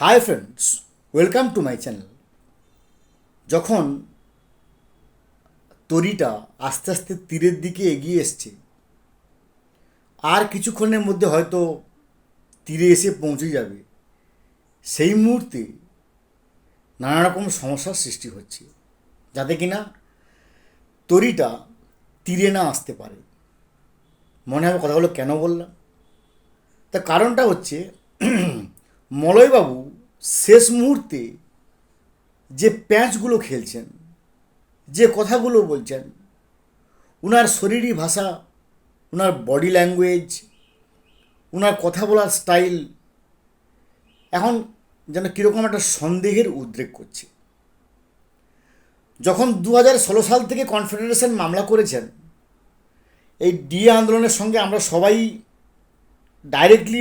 Hi friends, welcome to my channel. যখন তরিটা আস্তে আস্তে তীরের দিকে এগিয়ে এসছে, আর কিছুক্ষণের মধ্যে হয়তো তীরে এসে পৌঁছে যাবে, সেই মুহূর্তে নানা রকম সমস্যার সৃষ্টি হচ্ছে, যাতে কিনা তরিটা তীরে না আসতে পারে। মনে হবে কথাগুলো কেন বললাম? তা কারণটা হচ্ছে, মলয়বাবু শেষ মুহূর্তে যে প্যাঁচগুলো খেলছেন, যে কথাগুলো বলছেন ওনার শরীরী ভাষা ওনার বডি ল্যাঙ্গুয়েজ ওনার কথা বলার স্টাইল এখন যেন কীরকম একটা সন্দেহের উদ্রেক করছে। যখন দু ষোলো সাল থেকে কনফেডারেশন মামলা করেছেন, এই ডিএ আন্দোলনের সঙ্গে আমরা সবাই ডাইরেক্টলি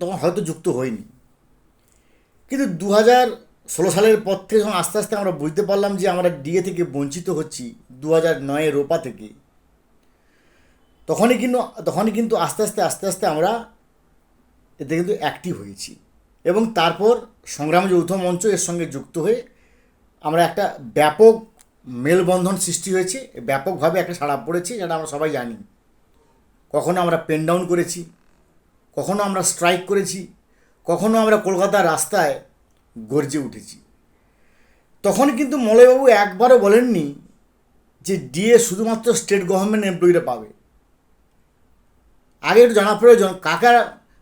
তখন হয়তো যুক্ত হইনি। কিন্তু দু হাজার ষোলো সালের পর থেকে যখন আস্তে আস্তে আমরা বুঝতে পারলাম যে আমরা ডিএ থেকে বঞ্চিত হচ্ছি দু হাজার নয়ের রোপা থেকে, তখনই কিন্তু তখনই কিন্তু আস্তে আস্তে আস্তে আস্তে আমরা এতে কিন্তু অ্যাক্টিভ হয়েছি। এবং তারপর সংগ্রাম যৌথ মঞ্চ এর সঙ্গে যুক্ত হয়ে আমরা একটা ব্যাপক মেলবন্ধন সৃষ্টি হয়েছে। ব্যাপকভাবে একটা সাড়া পড়েছে যেটা আমরা সবাই জানি। কখনো আমরা পেন ডাউন করেছি, কখনো আমরা স্ট্রাইক করেছি কখনো আমরা কলকাতার রাস্তায় গর্জে উঠেছি। তখন কিন্তু মলয়বাবু একবারও বলেননি যে ডিএ শুধুমাত্র স্টেট গভর্নমেন্ট এমপ্লয়িরা পাবে। আগে একটু জানা প্রয়োজন, কাকা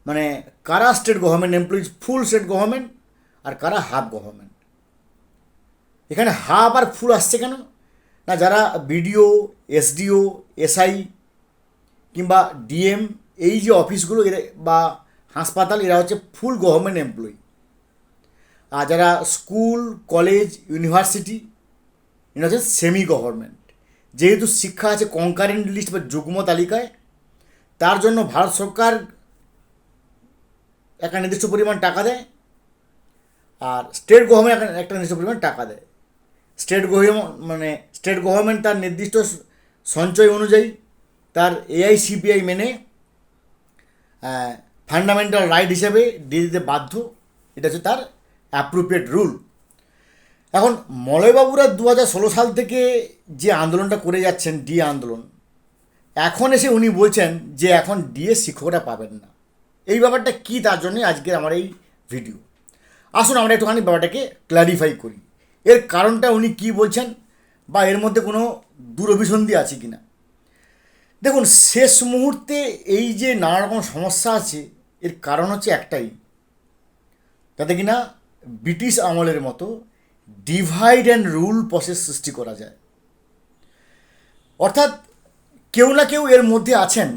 মানে কারা state government employees full state government আর কারা হাফ গভর্নমেন্ট এখানে হাফ আর ফুল আসছে কেন? না যারা বিডিও এসডিও এসআই কিংবা ডিএম এই যে অফিসগুলো বা হাসপাতাল, এরা হচ্ছে ফুল গভর্নমেন্ট এমপ্লয়ি আর যারা স্কুল কলেজ ইউনিভার্সিটি এরা হচ্ছে সেমি গভর্নমেন্ট যেহেতু শিক্ষা আছে কনকারেন্ট লিস্ট বা যুগ্ম তালিকায়, তার জন্য ভারত সরকার একটা নির্দিষ্ট পরিমাণ টাকা দেয়, আর স্টেট গভর্নমেন্ট একটা নির্দিষ্ট পরিমাণ টাকা দেয়। স্টেট গভর্নমেন্ট মানে স্টেট গভর্নমেন্ট তার নির্দিষ্ট সঞ্চয় অনুযায়ী তার এআইসিপিআই মেনে ফান্ডামেন্টাল রাইট হিসেবে দিয়ে দিতে বাধ্য, এটা হচ্ছে তার অ্যাপ্রোপ্রিয়েট রুল এখন মলয়বাবুরা দু হাজার ষোলো সাল থেকে যে আন্দোলনটা করে যাচ্ছেন, ডি আন্দোলন, এখন এসে উনি বলছেন যে এখন ডিএ শিক্ষকরা পাবেন না। এই ব্যাপারটা কী তার জন্যে? আজকে আমার এই ভিডিও আসুন আমরা একটুখানি ব্যাপারটাকে ক্ল্যারিফাই করি। এর কারণটা উনি কী বলছেন বা এর মধ্যে কোনো দূরভিসন্ধি আছে কি না দেখুন, শেষ মুহূর্তে এই যে নানা রকম সমস্যা আছে, এর কারণ হচ্ছে একটাই। যাতে কিনা ব্রিটিশ আমলের মতো ডিভাইড অ্যান্ড রুল প্রসেস সৃষ্টি করা যায়। অর্থাৎ কেউ না কেউ এর মধ্যে আছেন।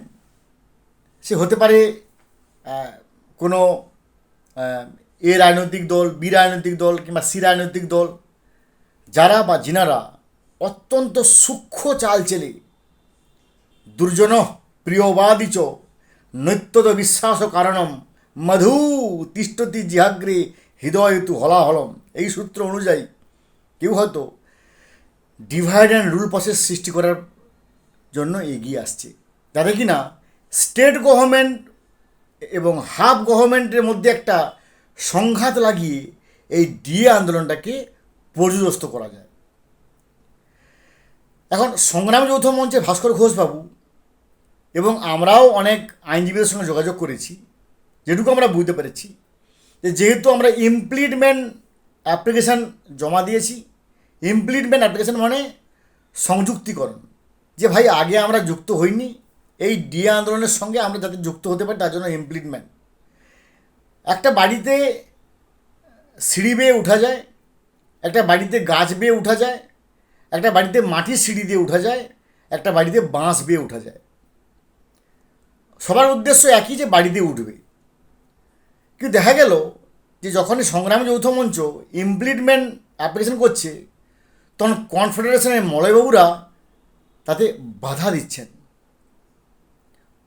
সে হতে পারে কোনো এ রাজনৈতিক দল, বি রাজনৈতিক দল কিংবা সি রাজনৈতিক দল, যারা বা যিনারা অত্যন্ত সূক্ষ্ম চাল চেলে দুর্জন প্রিয়বাদী চ নৈত্যত বিশ্বাস কারণম। মধু তিষ্ঠতি জিহাগ্রে হৃদয় তু হলাহলম। এই সূত্র অনুযায়ী কেউ হয়তো ডিভাইড অ্যান্ড রুল প্রসেস সৃষ্টি করার জন্য এগিয়ে আসছে। যাতে কি না স্টেট গভর্নমেন্ট এবং হাফ গভর্নমেন্টের মধ্যে একটা সংঘাত লাগিয়ে এই ডিএ আন্দোলনটাকে পর্যদস্ত করা যায়। এখন সংগ্রাম যৌথ মঞ্চে ভাস্কর ঘোষবাবু এবং আমরাও অনেক আইনজীবীদের সঙ্গে যোগাযোগ করেছি, যেটুকু আমরা বুঝতে পেরেছি। যে যেহেতু আমরা ইমপ্লিটমেন্ট অ্যাপ্লিকেশান জমা দিয়েছি ইমপ্লিটমেন্ট অ্যাপ্লিকেশান মানে সংযুক্তিকরণ। যে ভাই, আগে আমরা যুক্ত হইনি, এই ডিএ আন্দোলনের সঙ্গে আমরা যাতে যুক্ত হতে পারি, তার জন্য ইমপ্লিটমেন্ট একটা বাড়িতে সিঁড়ি বেয়ে উঠা যায়, একটা বাড়িতে গাছ বেয়ে উঠা যায়, একটা বাড়িতে মাটির সিঁড়ি দিয়ে উঠা যায়, একটা বাড়িতে বাঁশ বেয়ে উঠা যায়। সবার উদ্দেশ্য একই যে বাড়িতে উঠবে। কিন্তু দেখা গেল যে যখনই সংগ্রামী যৌথ মঞ্চ ইমপ্লিটমেন্ট অ্যাপ্লিকেশন করছে, তখন কনফেডারেশনের মলয়বাবুরা তাতে বাধা দিচ্ছেন।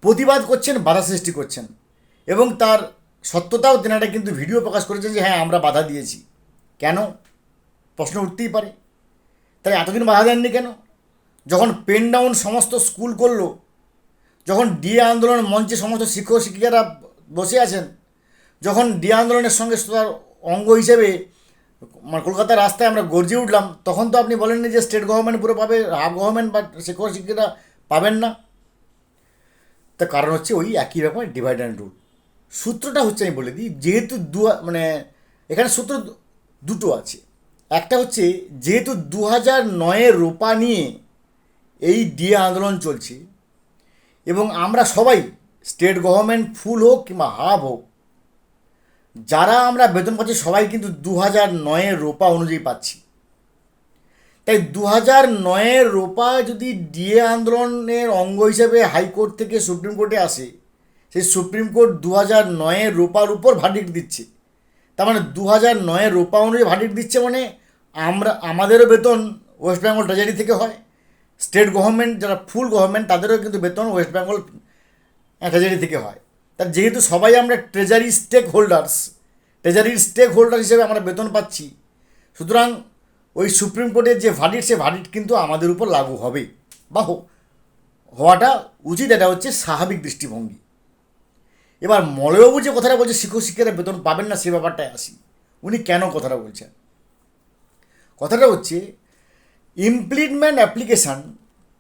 প্রতিবাদ করছেন, বাধা সৃষ্টি করছেন। এবং তার সত্যতাও তেনারা কিন্তু ভিডিও প্রকাশ করেছেন যে হ্যাঁ আমরা বাধা দিয়েছি। কেন? প্রশ্ন উঠতেই পারে। তাই এতদিন বাধা দেননি কেন? যখন পেন ডাউন সমস্ত স্কুল করল যখন ডিএ আন্দোলন মঞ্চে সমস্ত শিক্ষক শিক্ষিকারা বসে আছেন, যখন ডিএ আন্দোলনের সঙ্গে তার অঙ্গ হিসেবে মানে কলকাতার রাস্তায় আমরা গর্জে উঠলাম, তখন তো আপনি বলেননি যে স্টেট গভর্নমেন্ট পুরো পাবে হাফ গভর্নমেন্ট বা শিক্ষক শিক্ষিকারা পাবেন না। তার কারণ হচ্ছে ওই একই রকম ডিভাইড অ্যান্ড রুল সূত্রটা হচ্ছে আমি বলে দিই, যেহেতু দু মানে এখানে সূত্র দুটো আছে। একটা হচ্ছে, যেহেতু দু হাজার নয়ের রোপা নিয়ে এই ডিএ আন্দোলন চলছে এবং আমরা সবাই স্টেট গভর্নমেন্ট ফুল হোক কিংবা হাফ হোক, যারা আমরা বেতন পাচ্ছি সবাই কিন্তু দু হাজার নয়ের রোপা অনুযায়ী পাচ্ছি। তাই দু হাজার নয়ের রোপা যদি ডিএ আন্দোলনের অঙ্গ হিসেবে হাইকোর্ট থেকে সুপ্রিম কোর্টে আসে, সেই সুপ্রিম কোর্ট দু হাজার নয়ের রোপার উপর ভার্ডিক্ট দিচ্ছে। তার মানে দু হাজার নয়ের রোপা অনুযায়ী ভার্ডিক্ট দিচ্ছে মানে আমরা, আমাদেরও বেতন ওয়েস্ট বেঙ্গল ট্রেজারি থেকে হয়। স্টেট গভর্নমেন্ট, যারা ফুল গভর্নমেন্ট, তাদেরও কিন্তু বেতন ওয়েস্ট বেঙ্গল ট্রেজারি থেকে হয়। তার যেহেতু সবাই আমরা ট্রেজারি স্টেক হোল্ডার্স ট্রেজারির স্টেক হোল্ডার হিসেবে আমরা বেতন পাচ্ছি, সুতরাং ওই সুপ্রিম কোর্টের যে ভার্ডিক্ট সে ভার্ডিক্ট কিন্তু আমাদের উপর লাগু হবে বা হওয়াটা উচিত, এটা হচ্ছে স্বাভাবিক দৃষ্টিভঙ্গি। এবার মলয়বাবু যে কথাটা বলছে, শিক্ষক শিক্ষিকারা বেতন পাবেন না, সে ব্যাপারটায় আসি। উনি কেন কথাটা বলছেন? কথাটা হচ্ছে ইমপ্লিটমেন্ট অ্যাপ্লিকেশান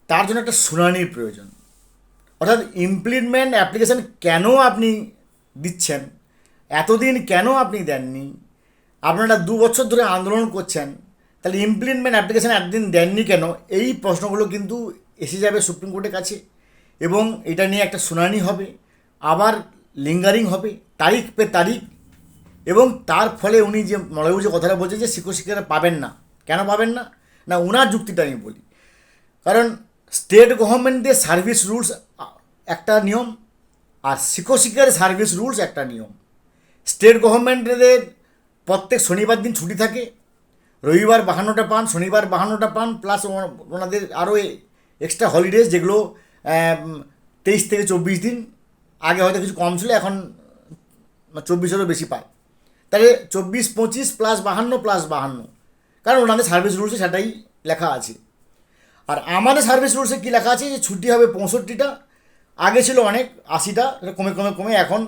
তার জন্য একটা শুনানির প্রয়োজন। অর্থাৎ ইমপ্লিটমেন্ট অ্যাপ্লিকেশান কেন আপনি দিচ্ছেন, এতদিন কেন আপনি দেননি, আপনারা দু বছর ধরে আন্দোলন করছেন, তাহলে ইমপ্লিটমেন্ট অ্যাপ্লিকেশান একদিন দেননি কেন? এই প্রশ্নগুলো কিন্তু এসে যাবে সুপ্রিম কোর্টের কাছে এবং এটা নিয়ে একটা শুনানি হবে, আবার লিঙ্গারিং হবে, তারিখ পে তারিখ, এবং তার ফলে উনি যে মলয়বাবু যে কথাটা বলছেন যে শিক্ষক শিক্ষিকারা পাবেন না। কেন পাবেন না? না ওনার যুক্তিটা আমি বলি। কারণ স্টেট গভর্নমেন্টের সার্ভিস রুলস একটা নিয়ম, আর শিক্ষক সার্ভিস রুলস একটা নিয়ম। স্টেট গভর্নমেন্টের প্রত্যেক শনিবার দিন ছুটি থাকে, রবিবার বাহান্নটা পান, শনিবার বাহান্নটা পান প্লাস ওনাদের আরও এক্সট্রা হলিডেজ যেগুলো তেইশ থেকে চব্বিশ দিন, আগে হয়তো কিছু কম ছিল, এখন চব্বিশেরও বেশি পায়। তাহলে চব্বিশ, পঁচিশ প্লাস বাহান্ন প্লাস বাহান্ন। কারণ ওনাদের সার্ভিস রুলসে সেটাই লেখা আছে। আর আমাদের সার্ভিস রুলসে কী লেখা আছে যে ছুটি হবে পঁয়ষট্টিটা, আগে ছিল অনেক আশিটা কমে কমে কমে এখন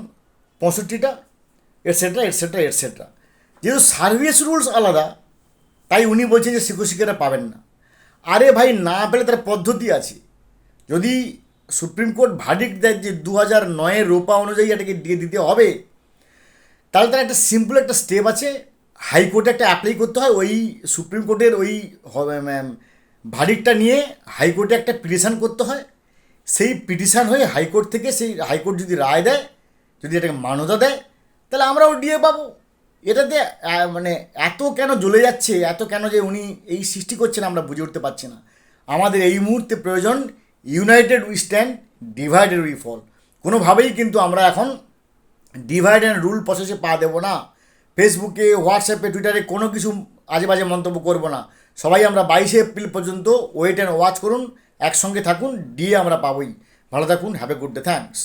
পঁয়ষট্টিটা এটসেট্রা এটসেট্রা এটসেট্রা যেহেতু সার্ভিস রুলস আলাদা, তাই উনি বলছেন যে শিক্ষক শিক্ষিকারা পাবেন না। আরে ভাই, না পেলে তার পদ্ধতি আছে। যদি সুপ্রিম কোর্ট ভার্ডিক্ট দেয় যে দু হাজার নয়ের রোপা অনুযায়ী এটাকে দিয়ে দিতে হবে, তাহলে তার একটা সিম্পল একটা স্টেপ আছে হাইকোর্টে একটা অ্যাপ্লাই করতে হয়, ওই সুপ্রিম কোর্টের ওই ভারিকটা নিয়ে হাইকোর্টে একটা পিটিশান করতে হয়। সেই পিটিশান হয়ে হাইকোর্ট থেকে সেই হাইকোর্ট যদি রায় দেয়, যদি এটাকে মান্যতা দেয়, তাহলে আমরাও ডিএ পাবো। এটাতে মানে এত কেন জ্বলে যাচ্ছে, এত কেন যে উনি এই সৃষ্টি করছেন আমরা বুঝে উঠতে পারছি না। আমাদের এই মুহূর্তে প্রয়োজন united we stand divided we fall কোনোভাবেই কিন্তু আমরা এখন ডিভাইড অ্যান্ড রুল প্রসেসে পা দেবো না। ফেসবুকে হোয়াটসঅ্যাপে টুইটারে কোনো কিছু আজে বাজে মন্তব্য করব না। সবাই আমরা বাইশে এপ্রিল পর্যন্ত ওয়েট অ্যান্ড ওয়াচ করুন, একসঙ্গে থাকুন ডিএ আমরা পাবই। ভালো থাকুন have a good day thanks